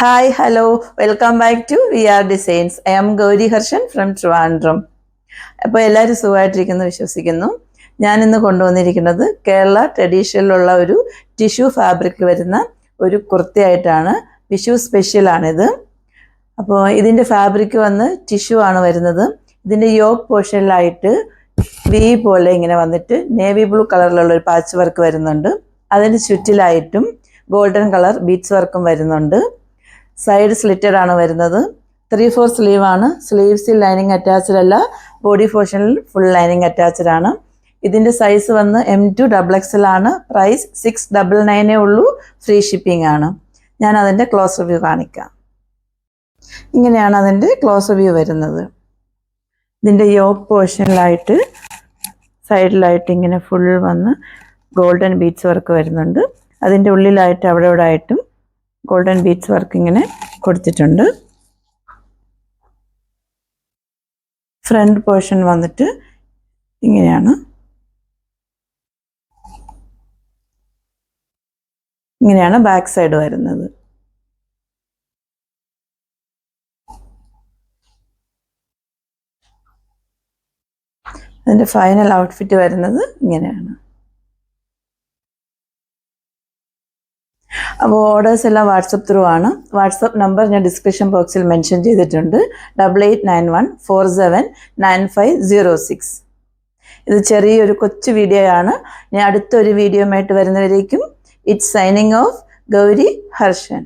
Hi hello welcome back to V R designs I am Gauri Harshan from Trivandrum അപ്പോൾ എല്ലാവരും സുഖമായിട്ടിരിക്കുന്നു വിശ്വസിക്കുന്നു. ഞാൻ ഇന്ന് കൊണ്ടുവന്നിരിക്കുന്നത് കേരള ട്രഡീഷണലുള്ള ഒരു ടിഷ്യൂ ഫാബ്രിക് വരുന്ന ഒരു കുർത്തിയായിട്ടാണ്. വിഷു സ്പെഷ്യലാണിത് അപ്പോൾ ഇതിന്റെ ഫാബ്രിക് വന്ന് ടിഷ്യൂ ആണ് വരുന്നത്. ഇതിന്റെ യോഗ് പോർഷനിലായിട്ട് വി പോലെ ഇങ്ങനെ വന്നിട്ട് നേവി ബ്ലൂ കളറിലുള്ള ഒരു പാച്ച് വർക്ക് വരുന്നുണ്ട്. അതിന് ചുറ്റിലായിട്ടും ഗോൾഡൻ കളർ ബീഡ്സ് വർക്കും വരുന്നുണ്ട്. സൈഡ് സ്ലിറ്റഡ് ആണ് വരുന്നത്. ത്രീ ഫോർ സ്ലീവ് ആണ്. സ്ലീവ്സിൽ ലൈനിങ് അറ്റാച്ച്ഡ് അല്ല. ബോഡി പോർഷനിൽ ഫുൾ ലൈനിങ് അറ്റാച്ച്ഡ് ആണ്. ഇതിന്റെ സൈസ് വന്ന് എം ടു ഡബിൾ എക്സൽ ആണ്. പ്രൈസ് സിക്സ് ഡബിൾ നയനേ ഉള്ളൂ. ഫ്രീ ഷിപ്പിംഗ് ആണ്. ഞാൻ അതിന്റെ ക്ലോസ് റിവ്യൂ കാണിക്കാം. ഇങ്ങനെയാണ് അതിന്റെ ക്ലോസ് റിവ്യൂ വരുന്നത്. ഇതിന്റെ യോക്ക് പോർഷനിലായിട്ട് സൈഡിലായിട്ട് ഇങ്ങനെ ഫുൾ വന്ന് ഗോൾഡൻ ബീഡ്സ് വർക്ക് വരുന്നുണ്ട്. അതിന്റെ ഉള്ളിലായിട്ട് അവിടെ ഇവിടെ ആയിട്ടും ഗോൾഡൻ ബീഡ്സ് വർക്ക് ഇങ്ങനെ കൊടുത്തിട്ടുണ്ട്. ഫ്രണ്ട് പോർഷൻ വന്നിട്ട് ഇങ്ങനെയാണ്. ഇങ്ങനെയാണ് ബാക്ക് സൈഡ് വരുന്നത്. അതിന്റെ ഫൈനൽ ഔട്ട്ഫിറ്റ് വരുന്നത് ഇങ്ങനെയാണ്. അപ്പോൾ ഓർഡേഴ്സ് എല്ലാം വാട്സപ്പ് ത്രൂ ആണ്. വാട്സപ്പ് നമ്പർ ഞാൻ ഡിസ്ക്രിപ്ഷൻ ബോക്സിൽ മെൻഷൻ ചെയ്തിട്ടുണ്ട്. Double eight nine one four seven nine five zero six ഇത് ചെറിയൊരു കൊച്ചു വീഡിയോ ആണ്. ഞാൻ അടുത്തൊരു വീഡിയോയുമായിട്ട് വരുന്നവരേക്കും it's signing off Gauri Harshan.